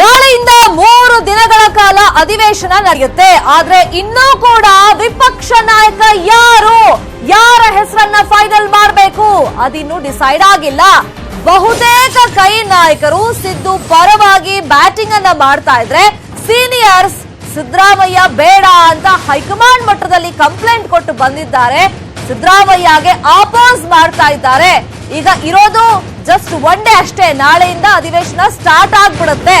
ನಾಳೆಯಿಂದ ಮೂರು ದಿನಗಳ ಕಾಲ ಅಧಿವೇಶನ ನಡೆಯುತ್ತೆ. ಆದ್ರೆ ಇನ್ನೂ ಕೂಡ ವಿಪಕ್ಷ ನಾಯಕ ಯಾರು? ಯಾರ ಹೆಸರನ್ನ ಫೈನಲ್ ಮಾಡಬೇಕು? ಅದಿನ್ನೂ ಡಿಸೈಡ್ ಆಗಿಲ್ಲ. ಬಹುತೇಕ ಕೈ ನಾಯಕರು ಸಿದ್ದು ಪರವಾಗಿ ಬ್ಯಾಟಿಂಗ್ ಅನ್ನ ಮಾಡ್ತಾ ಇದ್ರೆ ಸೀನಿಯರ್ಸ್ ಸಿದ್ದರಾಮಯ್ಯ ಬೇಡ ಅಂತ ಹೈಕಮಾಂಡ್ ಮಟ್ಟದಲ್ಲಿ ಕಂಪ್ಲೇಂಟ್ ಕೊಟ್ಟು ಬಂದಿದ್ದಾರೆ. ಸಿದ್ದರಾಮಯ್ಯಗೆ ಆಪೋಸ್ ಮಾಡ್ತಾ ಇದ್ದಾರೆ. ಈಗ ಇರೋದು ಜಸ್ಟ್ ಒನ್ ಡೇ ಅಷ್ಟೇ, ನಾಳೆಯಿಂದ ಅಧಿವೇಶನ ಸ್ಟಾರ್ಟ್ ಆಗ್ಬಿಡುತ್ತೆ.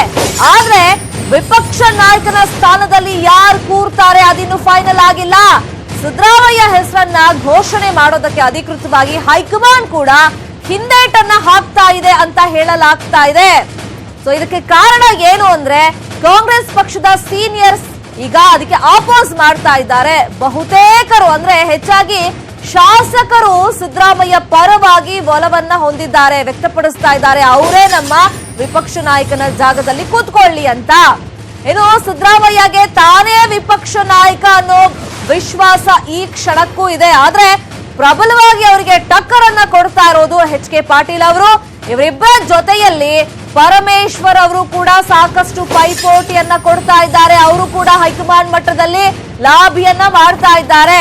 ಆದ್ರೆ ವಿಪಕ್ಷ ನಾಯಕನ ಸ್ಥಾನದಲ್ಲಿ ಯಾರು ಕೂರ್ತಾರೆ ಅದಿನ್ನು ಫೈನಲ್ ಆಗಿಲ್ಲ. ಸಿದ್ದರಾಮಯ್ಯ ಹೆಸರನ್ನ ಘೋಷಣೆ ಮಾಡೋದಕ್ಕೆ ಅಧಿಕೃತವಾಗಿ ಹೈಕಮಾಂಡ್ ಕೂಡ ಹಿಂದೇಟನ್ನ ಹಾಕ್ತಾ ಇದೆ ಅಂತ ಹೇಳಲಾಗ್ತಾ ಇದೆ. ಸೊ ಇದಕ್ಕೆ ಕಾರಣ ಏನು ಅಂದ್ರೆ ಕಾಂಗ್ರೆಸ್ ಪಕ್ಷದ ಸೀನಿಯರ್ಸ್ ಈಗ ಅದಕ್ಕೆ ಆಪೋಸ್ ಮಾಡ್ತಾ ಇದ್ದಾರೆ. ಬಹುತೇಕರು ಅಂದ್ರೆ ಹೆಚ್ಚಾಗಿ ಶಾಸಕರು ಸಿದ್ದರಾಮಯ್ಯ ಪರವಾಗಿ ಒಲವನ್ನ ಹೊಂದಿದ್ದಾರೆ, ವ್ಯಕ್ತಪಡಿಸ್ತಾ ಇದ್ದಾರೆ. ಅವರೇ ನಮ್ಮ ವಿಪಕ್ಷ ನಾಯಕನ ಜಾಗದಲ್ಲಿ ಕೂತ್ಕೊಳ್ಳಿ ಅಂತ. ಏನು ಸಿದ್ದರಾಮಯ್ಯಗೆ ತಾನೇ ವಿಪಕ್ಷ ನಾಯಕ ಅನ್ನೋ ವಿಶ್ವಾಸ ಈ ಕ್ಷಣಕ್ಕೂ ಇದೆ. ಆದ್ರೆ ಪ್ರಬಲವಾಗಿ ಅವರಿಗೆ ಟಕ್ಕರ್ ಅನ್ನ ಕೊಡ್ತಾ ಇರೋದು ಎಚ್ ಕೆ ಪಾಟೀಲ್ ಅವರು. ಇವರಿಬ್ಬರ ಜೊತೆಯಲ್ಲಿ ಪರಮೇಶ್ವರ್ ಅವರು ಕೂಡ ಸಾಕಷ್ಟು ಪೈಪೋಟಿಯನ್ನ ಕೊಡ್ತಾ ಇದ್ದಾರೆ. ಅವರು ಕೂಡ ಹೈಕಮಾಂಡ್ ಮಟ್ಟದಲ್ಲಿ ಲಾಭಿಯನ್ನ ಮಾಡ್ತಾ ಇದ್ದಾರೆ.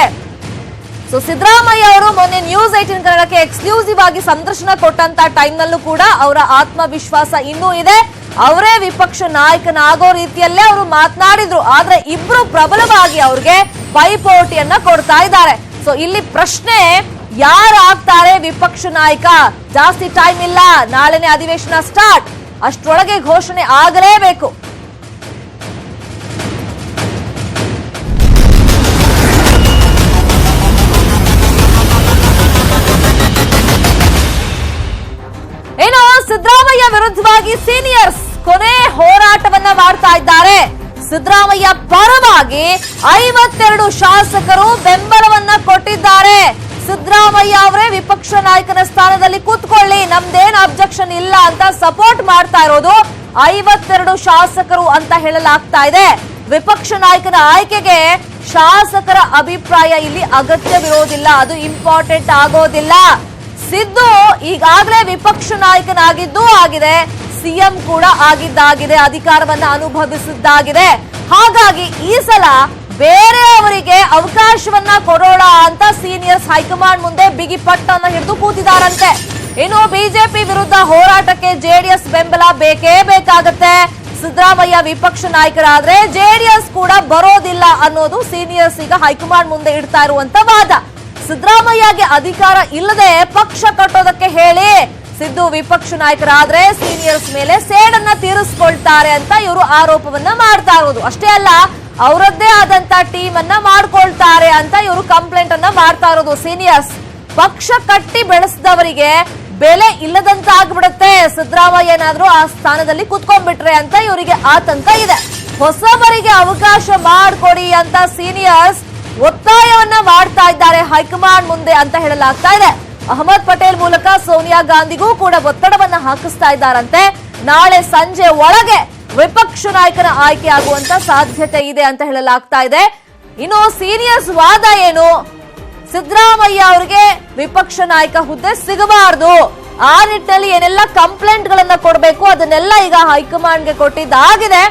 ಸೊ ಸಿದ್ದರಾಮಯ್ಯ ಅವರು ಮೊನ್ನೆ ನ್ಯೂಸ್ ಏಟಿನ್ ಕನ್ನಡಕ್ಕೆ ಎಕ್ಸ್ಕ್ಲೂಸಿವ್ ಆಗಿ ಸಂದರ್ಶನ ಕೊಟ್ಟಂತ ಟೈಮ್ ನಲ್ಲೂ ಕೂಡ ಅವರ ಆತ್ಮವಿಶ್ವಾಸ ಇನ್ನೂ ಇದೆ. ಅವರೇ ವಿಪಕ್ಷ ನಾಯಕನಾಗೋ ರೀತಿಯಲ್ಲೇ ಅವರು ಮಾತನಾಡಿದ್ರು. ಆದ್ರೆ ಇಬ್ರು ಪ್ರಬಲವಾಗಿ ಅವ್ರಿಗೆ ಪೈಪೋಟಿಯನ್ನ ಕೊಡ್ತಾ ಇದ್ದಾರೆ. ಸೊ ಇಲ್ಲಿ ಪ್ರಶ್ನೆ, ಯಾರು ಆಗ್ತಾರೆ ವಿಪಕ್ಷ ನಾಯಕ? ಜಾಸ್ತಿ ಟೈಮ್ ಇಲ್ಲ. ನಾಳೆನೆ ಅಧಿವೇಶನ ಸ್ಟಾರ್ಟ್ ಅಷ್ಟರೊಳಗೆ ಘೋಷಣೆ ಆಗಲೇಬೇಕು. ಸಿದ್ದರಾಮಯ್ಯ ವಿರುದ್ಧವಾಗಿ ಸೀನಿಯರ್ಸ್ ಕೊನೆ ಹೋರಾಟವನ್ನ ಮಾಡ್ತಾ ಇದ್ದಾರೆ. ಸಿದ್ದರಾಮಯ್ಯ ಪರವಾಗಿ ಐವತ್ತೆರಡು ಶಾಸಕರು ಬೆಂಬಲವನ್ನ ಕೊಟ್ಟಿದ್ದಾರೆ. ಸಿದ್ದರಾಮಯ್ಯ ಅವರೇ ವಿಪಕ್ಷ ನಾಯಕನ ಸ್ಥಾನದಲ್ಲಿ ಕೂತ್ಕೊಳ್ಳಿ, ನಮ್ದೇನ್ ಅಬ್ಜೆಕ್ಷನ್ ಇಲ್ಲ ಅಂತ ಸಪೋರ್ಟ್ ಮಾಡ್ತಾ ಇರೋದು ಐವತ್ತೆರಡು ಶಾಸಕರು ಅಂತ ಹೇಳಲಾಗ್ತಾ ಇದೆ. ವಿಪಕ್ಷ ನಾಯಕನ ಆಯ್ಕೆಗೆ ಶಾಸಕರ ಅಭಿಪ್ರಾಯ ಇಲ್ಲಿ ಅಗತ್ಯವಿರೋದಿಲ್ಲ, ಅದು ಇಂಪಾರ್ಟೆಂಟ್ ಆಗೋದಿಲ್ಲ. ಸಿದ್ದು ಈಗಾಗಲೇ ವಿಪಕ್ಷ ನಾಯಕನಾಗಿದ್ದೂ ಆಗಿದೆ. ಸಿಎಂ ಕೂಡ ಆಗಿದ್ದಾಗಿದೆ, ಅಧಿಕಾರವನ್ನ ಅನುಭವಿಸಿದ್ದಾಗಿದೆ. ಹಾಗಾಗಿ ಈ ಸಲ ಬೇರೆಯವರಿಗೆ ಅವಕಾಶವನ್ನ ಕೊಡೋಣ ಅಂತ ಸೀನಿಯರ್ಸ್ ಹೈಕಮಾಂಡ್ ಮುಂದೆ ಬಿಗಿ ಪಟ್ಟನ್ನ ಹಿಡಿದು ಕೂತಿದಾರಂತೆ. ಇನ್ನು ಬಿಜೆಪಿ ವಿರುದ್ಧ ಹೋರಾಟಕ್ಕೆ ಜೆಡಿಎಸ್ ಬೆಂಬಲ ಬೇಕೇ ಬೇಕಾಗತ್ತೆ. ಸಿದ್ದರಾಮಯ್ಯ ವಿಪಕ್ಷ ನಾಯಕರಾದ್ರೆ ಜೆಡಿಎಸ್ ಕೂಡ ಬರೋದಿಲ್ಲ ಅನ್ನೋದು ಸೀನಿಯರ್ಸ್ ಈಗ ಹೈಕಮಾಂಡ್ ಮುಂದೆ ಇಡ್ತಾ ಇರುವಂತ ವಾದ. ಸಿದ್ದರಾಮಯ್ಯಗೆ ಅಧಿಕಾರ ಇಲ್ಲದೆ ಪಕ್ಷ ಕಟ್ಟೋದಕ್ಕೆ ಹೇಳಿ ಸಿದ್ದು ವಿಪಕ್ಷ ನಾಯಕರಾದ್ರೆ ಸೀನಿಯರ್ಸ್ ಮೇಲೆ ಸೇಡನ್ನ ತೀರಿಸ್ಕೊಳ್ತಾರೆ ಅಂತ ಇವರು ಆರೋಪವನ್ನ ಮಾಡ್ತಾ ಇರೋದು. ಅಷ್ಟೇ ಅಲ್ಲ, ಅವರದ್ದೇ ಆದಂತ ಟೀಮ್ ಅನ್ನ ಮಾಡ್ಕೊಳ್ತಾರೆ ಅಂತ ಇವರು ಕಂಪ್ಲೇಂಟ್ ಅನ್ನ ಮಾಡ್ತಾ ಇರೋದು. ಸೀನಿಯರ್ಸ್ ಪಕ್ಷ ಕಟ್ಟಿ ಬೆಳೆಸಿದವರಿಗೆ ಬೆಲೆ ಇಲ್ಲದಂತ ಆಗ್ಬಿಡುತ್ತೆ ಸಿದ್ದರಾಮಯ್ಯ ಏನಾದ್ರೂ ಆ ಸ್ಥಾನದಲ್ಲಿ ಕುತ್ಕೊಂಡ್ಬಿಟ್ರೆ ಅಂತ ಇವರಿಗೆ ಆತಂಕ ಇದೆ. ಹೊಸಬರಿಗೆ ಅವಕಾಶ ಮಾಡಿಕೊಡಿ ಅಂತ ಸೀನಿಯರ್ಸ್ ಒತ್ತಾಯವನ್ನ ಮಾಡ್ತಾ ಇದ್ದಾರೆ ಹೈಕಮಾಂಡ್ ಮುಂದೆ ಅಂತ ಹೇಳಲಾಗ್ತಾ ಇದೆ. ಅಹಮದ್ ಪಟೇಲ್ ಮೂಲಕ ಸೋನಿಯಾ ಗಾಂಧಿಗೂ ಕೂಡ ಒತ್ತಡವನ್ನ ಹಾಕಿಸ್ತಾ ಇದ್ದಾರಂತೆ. ನಾಳೆ ಸಂಜೆ ಒಳಗೆ ವಿಪಕ್ಷ ನಾಯಕನ ಆಯ್ಕೆ ಆಗುವಂತ ಸಾಧ್ಯತೆ ಇದೆ ಅಂತ ಹೇಳಲಾಗ್ತಾ ಇದೆ. ಇನ್ನು ಸೀನಿಯರ್ಸ್ ವಾದ ಏನು? ಸಿದ್ದರಾಮಯ್ಯ ಅವರಿಗೆ ವಿಪಕ್ಷ ನಾಯಕ ಹುದ್ದೆ ಸಿಗಬಾರದು. ಆ ನಿಟ್ಟಿನಲ್ಲಿ ಏನೆಲ್ಲ ಕಂಪ್ಲೇಂಟ್ ಗಳನ್ನ ಕೊಡಬೇಕು ಅದನ್ನೆಲ್ಲ ಈಗ ಹೈಕಮಾಂಡ್ಗೆ ಕೊಟ್ಟಿದ್ದಾಗಿದೆ.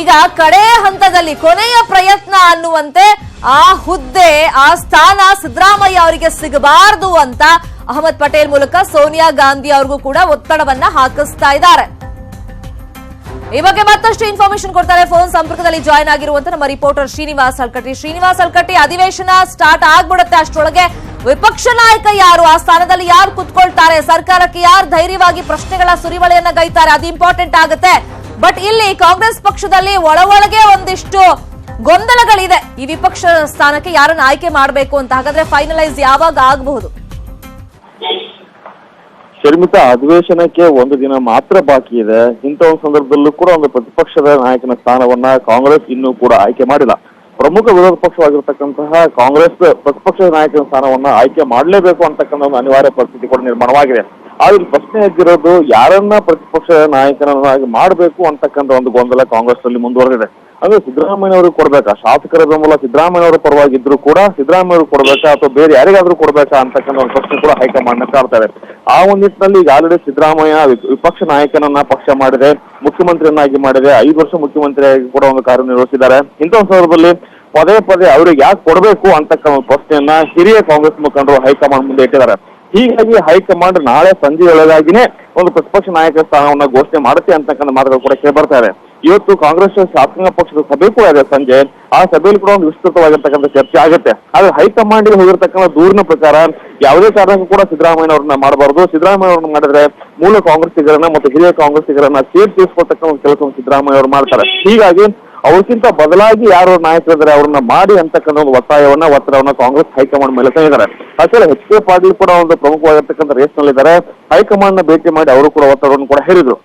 ಈಗ ಕಡೆ ಹಂತದಲ್ಲಿ ಕೊನೆಯ ಪ್ರಯತ್ನ ಅನ್ನುವಂತೆ ಆ ಹುದ್ದೆ, ಆ ಸ್ಥಾನ ಸಿದ್ದರಾಮಯ್ಯ ಅವರಿಗೆ ಸಿಗಬಾರದು ಅಂತ ಅಹಮದ್ ಪಟೇಲ್ ಮೂಲಕ ಸೋನಿಯಾ ಗಾಂಧಿ ಅವ್ರಿಗೂ ಕೂಡ ಒತ್ತಡವನ್ನ ಹಾಕಿಸ್ತಾ ಇದ್ದಾರೆ. ಈ ಬಗ್ಗೆ ಮತ್ತಷ್ಟು ಇನ್ಫಾರ್ಮೇಶನ್ ಕೊಡ್ತಾರೆ. ಫೋನ್ ಸಂಪರ್ಕದಲ್ಲಿ ಜಾಯ್ನ್ ಆಗಿರುವಂತ ನಮ್ಮ ರಿಪೋರ್ಟರ್ ಶ್ರೀನಿವಾಸ್ ಅಲ್ಕಟ್ಟಿ. ಶ್ರೀನಿವಾಸ್ ಅಲ್ಕಟ್ಟಿ, ಅಧಿವೇಶನ ಸ್ಟಾರ್ಟ್ ಆಗ್ಬಿಡುತ್ತೆ ಅಷ್ಟರೊಳಗೆ. ವಿಪಕ್ಷ ನಾಯಕ ಯಾರು? ಆ ಸ್ಥಾನದಲ್ಲಿ ಯಾರು ಕುತ್ಕೊಳ್ತಾರೆ? ಸರ್ಕಾರಕ್ಕೆ ಯಾರು ಧೈರ್ಯವಾಗಿ ಪ್ರಶ್ನೆಗಳ ಸುರಿವಳಿಯನ್ನ ಗೈತಾರೆ? ಅದು ಇಂಪಾರ್ಟೆಂಟ್ ಆಗುತ್ತೆ. ಬಟ್ ಇಲ್ಲಿ ಕಾಂಗ್ರೆಸ್ ಪಕ್ಷದಲ್ಲಿ ಒಳ ಒಳಗೆ ಒಂದಿಷ್ಟು ಗೊಂದಲಗಳಿದೆ. ಈ ವಿಪಕ್ಷ ಸ್ಥಾನಕ್ಕೆ ಯಾರನ್ನ ಆಯ್ಕೆ ಮಾಡಬೇಕು ಅಂತ ಹಾಗಾದ್ರೆ ಫೈನಲೈಸ್ ಯಾವಾಗ ಆಗಬಹುದು? ಶರ್ಮಿತ ಅಧಿವೇಶನಕ್ಕೆ ಒಂದು ದಿನ ಮಾತ್ರ ಬಾಕಿ ಇದೆ. ಇಂಥ ಒಂದು ಸಂದರ್ಭದಲ್ಲೂ ಕೂಡ ಒಂದು ಪ್ರತಿಪಕ್ಷದ ನಾಯಕನ ಸ್ಥಾನವನ್ನ ಕಾಂಗ್ರೆಸ್ ಇನ್ನೂ ಕೂಡ ಆಯ್ಕೆ ಮಾಡಿಲ್ಲ. ಪ್ರಮುಖ ವಿರೋಧ ಪಕ್ಷವಾಗಿರ್ತಕ್ಕಂತಹ ಕಾಂಗ್ರೆಸ್ ಪ್ರತಿಪಕ್ಷದ ನಾಯಕನ ಸ್ಥಾನವನ್ನ ಆಯ್ಕೆ ಮಾಡಲೇಬೇಕು ಅಂತಕ್ಕಂಥ ಒಂದು ಅನಿವಾರ್ಯ ಪರಿಸ್ಥಿತಿ ಕೂಡ ನಿರ್ಮಾಣವಾಗಿದೆ. ಆದ್ರೆ ಪ್ರಶ್ನೆ ಎದ್ದಿರೋದು ಯಾರನ್ನ ಪ್ರತಿಪಕ್ಷ ನಾಯಕನನ್ನಾಗಿ ಮಾಡಬೇಕು ಅಂತಕ್ಕಂಥ ಒಂದು ಗೊಂದಲ ಕಾಂಗ್ರೆಸ್ ಅಲ್ಲಿ ಮುಂದುವರೆದಿದೆ. ಅಂದ್ರೆ ಸಿದ್ದರಾಮಯ್ಯ ಅವರು ಕೊಡ್ಬೇಕಾ? ಶಾಸಕರ ಬೆಂಬಲ ಸಿದ್ದರಾಮಯ್ಯ ಅವರ ಪರವಾಗಿದ್ರು ಕೂಡ ಸಿದ್ದರಾಮಯ್ಯ ಅವರು ಕೊಡ್ಬೇಕಾ ಅಥವಾ ಬೇರೆ ಯಾರಿಗಾದ್ರೂ ಕೊಡ್ಬೇಕಾ ಅಂತಕ್ಕಂಥ ಒಂದು ಪ್ರಶ್ನೆ ಕೂಡ ಹೈಕಮಾಂಡ್ನ ಕಾಡ್ತಾರೆ ಆ ಒಂದು ನಿಟ್ಟಿನಲ್ಲಿ ಈಗ ಆಲ್ರೆಡಿ ಸಿದ್ದರಾಮಯ್ಯ ವಿಪಕ್ಷ ನಾಯಕನನ್ನ ಪಕ್ಷ ಮಾಡಿದೆ, ಮುಖ್ಯಮಂತ್ರಿಯನ್ನಾಗಿ ಮಾಡಿದೆ, ಐದು ವರ್ಷ ಮುಖ್ಯಮಂತ್ರಿಯಾಗಿ ಕೂಡ ಒಂದು ಕಾರ್ಯನಿರ್ವಹಿಸಿದ್ದಾರೆ. ಇಂಥ ಸಂದರ್ಭದಲ್ಲಿ ಪದೇ ಪದೇ ಅವರಿಗೆ ಯಾಕೆ ಕೊಡಬೇಕು ಅಂತಕ್ಕಂಥ ಪ್ರಶ್ನೆಯನ್ನ ಹಿರಿಯ ಕಾಂಗ್ರೆಸ್ ಮುಖಂಡರು ಹೈಕಮಾಂಡ್ ಮುಂದೆ ಇಟ್ಟಿದ್ದಾರೆ. ಹೀಗಾಗಿ ಹೈಕಮಾಂಡ್ ನಾಳೆ ಸಂಜೆ ಒಳಗಾಗಿನೇ ಒಂದು ಪ್ರತಿಪಕ್ಷ ನಾಯಕ ಸ್ಥಾನವನ್ನ ಘೋಷಣೆ ಮಾಡುತ್ತೆ ಅಂತಕ್ಕಂಥ ಮಾತುಗಳು ಕೂಡ ಕೇಳಿ ಬರ್ತಾ ಇದೆ. ಇವತ್ತು ಕಾಂಗ್ರೆಸ್ ಶಾಸಕಾಂಗ ಪಕ್ಷದ ಸಭೆ ಕೂಡ ಇದೆ ಸಂಜೆ. ಆ ಸಭೆಯಲ್ಲಿ ಕೂಡ ಒಂದು ವಿಸ್ತೃತವಾಗಿರ್ತಕ್ಕಂಥ ಚರ್ಚೆ ಆಗುತ್ತೆ. ಆದ್ರೆ ಹೈಕಮಾಂಡ್ಗೆ ಹೋಗಿರ್ತಕ್ಕಂಥ ದೂರಿನ ಪ್ರಕಾರ ಯಾವುದೇ ಕಾರಣಕ್ಕೂ ಕೂಡ ಸಿದ್ದರಾಮಯ್ಯ ಅವರನ್ನ ಮಾಡಬಾರದು. ಸಿದ್ದರಾಮಯ್ಯ ಅವ್ರನ್ನ ಮಾಡಿದ್ರೆ ಮೂಲ ಕಾಂಗ್ರೆಸ್ಸಿಗರನ್ನ ಮತ್ತು ಹಿರಿಯ ಕಾಂಗ್ರೆಸ್ಸಿಗರನ್ನ ಸೇರ್ ತೀರಿಸ್ಕೊಳ್ತಕ್ಕಂಥ ಒಂದು ಕೆಲಸವನ್ನು ಸಿದ್ದರಾಮಯ್ಯ ಅವರು ಮಾಡ್ತಾರೆ. ಹೀಗಾಗಿ ಅವ್ರಿಗಿಂತ ಬದಲಾಗಿ ಯಾರು ನಾಯಕರಿದ್ದಾರೆ, ಅವ್ರನ್ನ ಮಾಡಿ ಅಂತಕ್ಕಂಥ ಒಂದು ಒತ್ತಾಯವನ್ನ ಒತ್ತಡವನ್ನ ಕಾಂಗ್ರೆಸ್ ಹೈಕಮಾಂಡ್ ಮೇಲೆ ತಂದಿದ್ದಾರೆ ಅಷ್ಟೇ ಎಚ್ ಕೆ ಪಾಟೀಲ್ ಕೂಡ ಒಂದು ಪ್ರಮುಖವಾಗಿರ್ತಕ್ಕಂಥ ರೇಸ್ ನಲ್ಲಿದ್ದಾರೆ. ಹೈಕಮಾಂಡ್ನ ಭೇಟಿ ಮಾಡಿ ಅವರು ಕೂಡ ಒತ್ತಡವನ್ನು ಕೂಡ ಹೇಳಿದ್ರು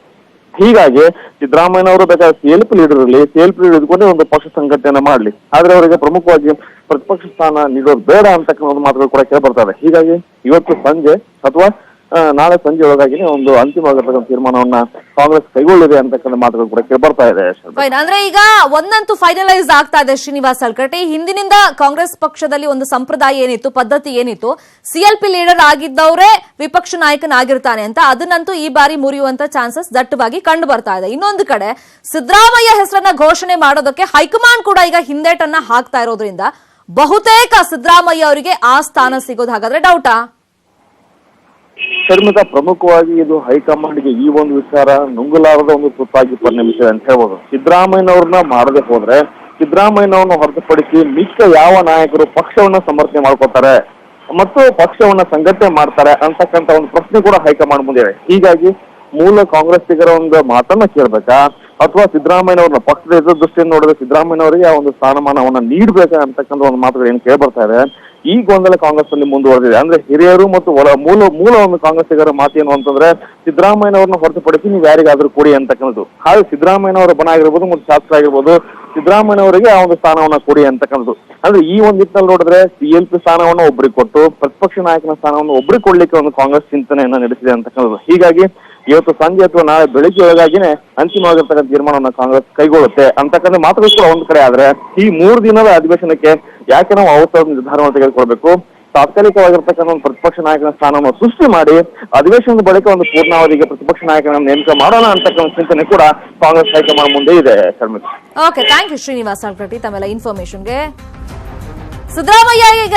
ಹೀಗಾಗಿ ಸಿದ್ದರಾಮಯ್ಯನವರು ಬೇಕಾದ್ರೆ ಸಿ ಎಲ್ ಪಿ ಲೀಡರ್ ಇರಲಿ ಸಿ ಎಲ್ ಪಿ ಲೀಡರ್ ಒಂದು ಪಕ್ಷ ಸಂಘಟನೆ ಮಾಡಲಿ. ಆದ್ರೆ ಅವರಿಗೆ ಪ್ರಮುಖವಾಗಿ ಪ್ರತಿಪಕ್ಷ ಸ್ಥಾನ ನೀಡೋದು ಬೇಡ ಅಂತಕ್ಕಂಥ ಒಂದು ಮಾತುಗಳು ಕೂಡ ಕೇಳಿ ಹೀಗಾಗಿ ಇವತ್ತು ಸಂಜೆ, ಅಥವಾ ನಾಳೆ ಸಂಜೆ ಒಳಗಾಗಿನೇ ಒಂದು ಅಂತಿಮವಾಗಿರ್ತಕ್ಕಂಥ ತೀರ್ಮಾನವನ್ನ ಕಾಂಗ್ರೆಸ್ ಕೈಗೊಳ್ಳಿದೆ ಅಂತಕ್ಕಂಥ ಮಾತುಗಳು ಕೂಡ ಕೇಳಿ ಬರ್ತಾ ಇದೆ ಅಂದ್ರೆ ಈಗ ಒಂದಂತೂ ಫೈನಲೈಸ್ ಆಗ್ತಾ ಇದೆ, ಶ್ರೀನಿವಾಸ್ ಅಲ್ಕಟ್ಟಿ ಹಿಂದಿನಿಂದ ಕಾಂಗ್ರೆಸ್ ಪಕ್ಷದಲ್ಲಿ ಒಂದು ಸಂಪ್ರದಾಯ ಏನಿತ್ತು, ಪದ್ಧತಿ ಏನಿತ್ತು ಸಿಎಲ್ಪಿ ಲೀಡರ್ ಆಗಿದ್ದವರೇ ವಿಪಕ್ಷ ನಾಯಕನಾಗಿರ್ತಾನೆ ಅಂತ ಅದನ್ನಂತೂ ಈ ಬಾರಿ ಮುರಿಯುವಂತ ಚಾನ್ಸಸ್ ದಟ್ಟವಾಗಿ ಕಂಡು ಬರ್ತಾ ಇದೆ. ಇನ್ನೊಂದು ಕಡೆ, ಸಿದ್ದರಾಮಯ್ಯ ಹೆಸರನ್ನ ಘೋಷಣೆ ಮಾಡೋದಕ್ಕೆ ಹೈಕಮಾಂಡ್ ಕೂಡ ಈಗ ಹಿಂದೇಟನ್ನ ಹಾಕ್ತಾ ಇರೋದ್ರಿಂದ ಬಹುತೇಕ ಸಿದ್ದರಾಮಯ್ಯ ಅವರಿಗೆ ಆ ಸ್ಥಾನ ಸಿಗೋದು ಹಾಗಾದ್ರೆ ಡೌಟಾ ಶರ್ಮಿತಾ ಪ್ರಮುಖವಾಗಿ ಇದು ಹೈಕಮಾಂಡ್ಗೆ ಈ ಒಂದು ವಿಚಾರ ನುಂಗಲಾರದ ಒಂದು ತುತ್ತಾಗಿ ಪರಿಣಮಿಸಿದೆ ಅಂತ ಹೇಳ್ಬೋದು. ಸಿದ್ದರಾಮಯ್ಯನವ್ರನ್ನ ಮಾಡದೆ ಹೋದ್ರೆ, ಸಿದ್ದರಾಮಯ್ಯನವ್ರನ್ನ ಹೊರತುಪಡಿಸಿ ಮಿಕ್ಕ ಯಾವ ನಾಯಕರು ಪಕ್ಷವನ್ನ ಸಮರ್ಥನೆ ಮಾಡ್ಕೋತಾರೆ ಮತ್ತು ಪಕ್ಷವನ್ನ ಸಂಘಟನೆ ಮಾಡ್ತಾರೆ ಅಂತಕ್ಕಂತ ಒಂದು ಪ್ರಶ್ನೆ ಕೂಡ ಹೈಕಮಾಂಡ್ ಮುಂದಿದೆ ಹೀಗಾಗಿ ಮೂಲ ಕಾಂಗ್ರೆಸ್ಸಿಗರ ಒಂದು ಮಾತನ್ನ ಕೇಳ್ಬೇಕಾ? ಅಥವಾ ಸಿದ್ದರಾಮಯ್ಯನವ್ರನ್ನ ಪಕ್ಷದ ಎದುರು ದೃಷ್ಟಿಯಿಂದ ನೋಡಿದ್ರೆ ಸಿದ್ದರಾಮಯ್ಯನವರಿಗೆ ಆ ಒಂದು ಸ್ಥಾನಮಾನವನ್ನ ನೀಡಬೇಕಾ ಅಂತಕ್ಕಂಥ ಒಂದು ಮಾತುಗಳು ಏನು ಕೇಳಿ ಬರ್ತಾ ಇದೆ? ಈ ಗೊಂದಲ ಕಾಂಗ್ರೆಸ್ನಲ್ಲಿ ಮುಂದುವರೆದಿದೆ. ಅಂದ್ರೆ ಹಿರಿಯರು ಮತ್ತು ಒಳ ಮೂಲ ಮೂಲ ಒಂದು ಕಾಂಗ್ರೆಸ್ಸಿಗರ ಮಾತೇನು ಅಂತಂದ್ರೆ, ಸಿದ್ದರಾಮಯ್ಯನವ್ರನ್ನ ಹೊರತುಪಡಿಸಿ ನೀವು ಯಾರಿಗಾದ್ರೂ ಕೊಡಿ ಅಂತಕ್ಕಂಥದ್ದು ಹಾಗೆ ಸಿದ್ದರಾಮಯ್ಯನವರ ಬಣ ಆಗಿರ್ಬೋದು, ಮತ್ತು ಶಾಸಕರಾಗಿರ್ಬೋದು ಸಿದ್ದರಾಮಯ್ಯನವರಿಗೆ ಆ ಒಂದು ಸ್ಥಾನವನ್ನ ಕೊಡಿ ಅಂತಕ್ಕಂಥದ್ದು ಅಂದ್ರೆ ಈ ಒಂದು ನಿಟ್ಟಿನಲ್ಲಿ ನೋಡಿದ್ರೆ ಸಿ ಎಲ್ ಪಿ ಸ್ಥಾನವನ್ನು ಒಬ್ಬರಿಗೆ ಕೊಟ್ಟು, ಪ್ರತಿಪಕ್ಷ ನಾಯಕನ ಸ್ಥಾನವನ್ನು ಒಬ್ಬರಿಗೆ ಕೊಡ್ಲಿಕ್ಕೆ ಒಂದು ಕಾಂಗ್ರೆಸ್ ಚಿಂತನೆಯನ್ನ ನಡೆಸಿದೆ ಅಂತಕ್ಕಂಥದ್ದು ಹೀಗಾಗಿ ಇವತ್ತು ಸಂಜೆ ಅಥವಾ ನಾಳೆ ಬೆಳಿಗ್ಗೆ ಒಳಗಾಗಿನೇ ಅಂತಿಮವಾಗಿರ್ತಕ್ಕಂಥ ತೀರ್ಮಾನವನ್ನು ಕಾಂಗ್ರೆಸ್ ಕೈಗೊಳ್ಳುತ್ತೆ. ಅಂತಕ್ಕಂಥ ಮಾತುಗಳು ಒಂದು ಕಡೆ ಆದ್ರೆ, ಈ ಮೂರು ದಿನದ ಅಧಿವೇಶನಕ್ಕೆ ಯಾಕೆ ನಾವು ಅವತ್ತ ನಿರ್ಧಾರವನ್ನು ತೆಗೆದುಕೊಳ್ಬೇಕು? ತಾತ್ಕಾಲಿಕವಾಗಿರ್ತಕ್ಕಂಥ ಒಂದು ಪ್ರತಿಪಕ್ಷ ನಾಯಕನ ಸ್ಥಾನವನ್ನು ಸೃಷ್ಟಿ ಮಾಡಿ, ಅಧಿವೇಶನದ ಬಳಿಕ ಒಂದು ಪೂರ್ಣಾವಧಿಗೆ ಪ್ರತಿಪಕ್ಷ ನಾಯಕನ ನೇಮಕ ಮಾಡೋಣ ಅಂತಕ್ಕಂಥ ಚಿಂತನೆ ಕೂಡ ಕಾಂಗ್ರೆಸ್ ಹೈಕಮಾಂಡ್ ಮುಂದೆ ಇದೆ Sharmith okay thank you Srinivas Alkatti ತಮ್ಮೆಲ್ಲ ಇನ್ಫಾರ್ಮೇಶನ್ಗೆ ಸಿದ್ದರಾಮಯ್ಯ, ಈಗ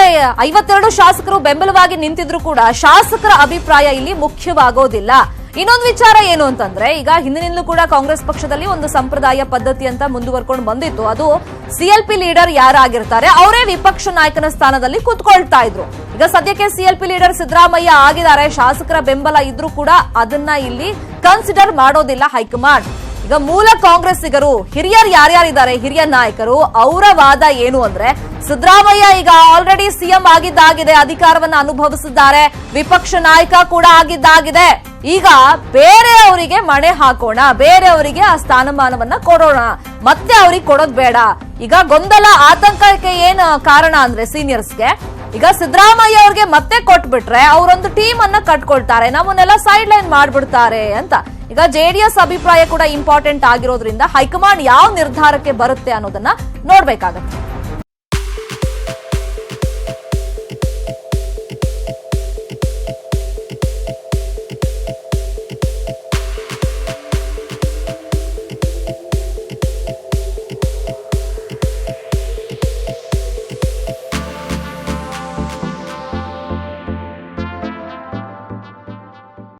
ಐವತ್ತೆರಡು ಶಾಸಕರು ಬೆಂಬಲವಾಗಿ ನಿಂತಿದ್ರು ಕೂಡ ಶಾಸಕರ ಅಭಿಪ್ರಾಯ ಇಲ್ಲಿ ಮುಖ್ಯವಾಗೋದಿಲ್ಲ. ಇನ್ನೊಂದು ವಿಚಾರ ಏನು ಅಂತಂದ್ರೆ, ಈಗ ಹಿಂದಿನಿಂದಲೂ ಕೂಡ ಕಾಂಗ್ರೆಸ್ ಪಕ್ಷದಲ್ಲಿ ಒಂದು ಸಂಪ್ರದಾಯ ಪದ್ಧತಿ ಅಂತ ಮುಂದುವರ್ಕೊಂಡು ಬಂದಿತ್ತು. ಅದು ಸಿಎಲ್ಪಿ ಲೀಡರ್ ಯಾರಾಗಿರ್ತಾರೆ, ಅವರೇ ವಿಪಕ್ಷ ನಾಯಕನ ಸ್ಥಾನದಲ್ಲಿ ಕೂತ್ಕೊಳ್ತಾ ಇದ್ರು. ಈಗ ಸದ್ಯಕ್ಕೆ ಸಿಎಲ್ಪಿ ಲೀಡರ್ ಸಿದ್ದರಾಮಯ್ಯ ಆಗಿದ್ದಾರೆ. ಶಾಸಕರ ಬೆಂಬಲ ಇದ್ರೂ ಕೂಡ ಅದನ್ನ ಇಲ್ಲಿ ಕನ್ಸಿಡರ್ ಮಾಡೋದಿಲ್ಲ ಹೈಕಮಾಂಡ್. ಈಗ ಮೂಲ ಕಾಂಗ್ರೆಸ್ಸಿಗರು, ಹಿರಿಯರು ಯಾರ್ಯಾರಿದ್ದಾರೆ, ಹಿರಿಯ ನಾಯಕರು, ಅವರ ವಾದ ಏನು ಅಂದ್ರೆ, ಸಿದ್ದರಾಮಯ್ಯ ಈಗ ಆಲ್ರೆಡಿ ಸಿಎಂ ಆಗಿದ್ದಾಗಿದೆ, ಅಧಿಕಾರವನ್ನ ಅನುಭವಿಸಿದ್ದಾರೆ, ವಿಪಕ್ಷ ನಾಯಕ ಕೂಡ ಆಗಿದ್ದಾಗಿದೆ. ಈಗ ಬೇರೆಯವರಿಗೆ ಮಣೆ ಹಾಕೋಣ, ಬೇರೆಯವರಿಗೆ ಆ ಸ್ಥಾನಮಾನವನ್ನ ಕೊಡೋಣ. ಮತ್ತೆ ಅವ್ರಿಗೆ ಕೊಡೋದ್ ಬೇಡ. ಈಗ ಗೊಂದಲ, ಆತಂಕಕ್ಕೆ ಏನ್ ಕಾರಣ ಅಂದ್ರೆ ಸೀನಿಯರ್ಸ್ಗೆ? ಈಗ ಸಿದ್ದರಾಮಯ್ಯ ಅವ್ರಿಗೆ ಮತ್ತೆ ಕೊಟ್ಬಿಟ್ರೆ ಅವರೊಂದು ಟೀಮ್ ಅನ್ನ ಕಟ್ಕೊಳ್ತಾರೆ, ನಮ್ಮನ್ನೆಲ್ಲ ಸೈಡ್ ಲೈನ್ ಮಾಡ್ಬಿಡ್ತಾರೆ ಅಂತ. ಈಗ ಜೆಡಿಎಸ್ ಅಭಿಪ್ರಾಯ ಕೂಡ ಇಂಪಾರ್ಟೆಂಟ್ ಆಗಿರೋದ್ರಿಂದ ಹೈಕಮಾಂಡ್ ಯಾವ ನಿರ್ಧಾರಕ್ಕೆ ಬರುತ್ತೆ ಅನ್ನೋದನ್ನ ನೋಡ್ಬೇಕಾಗತ್ತೆ.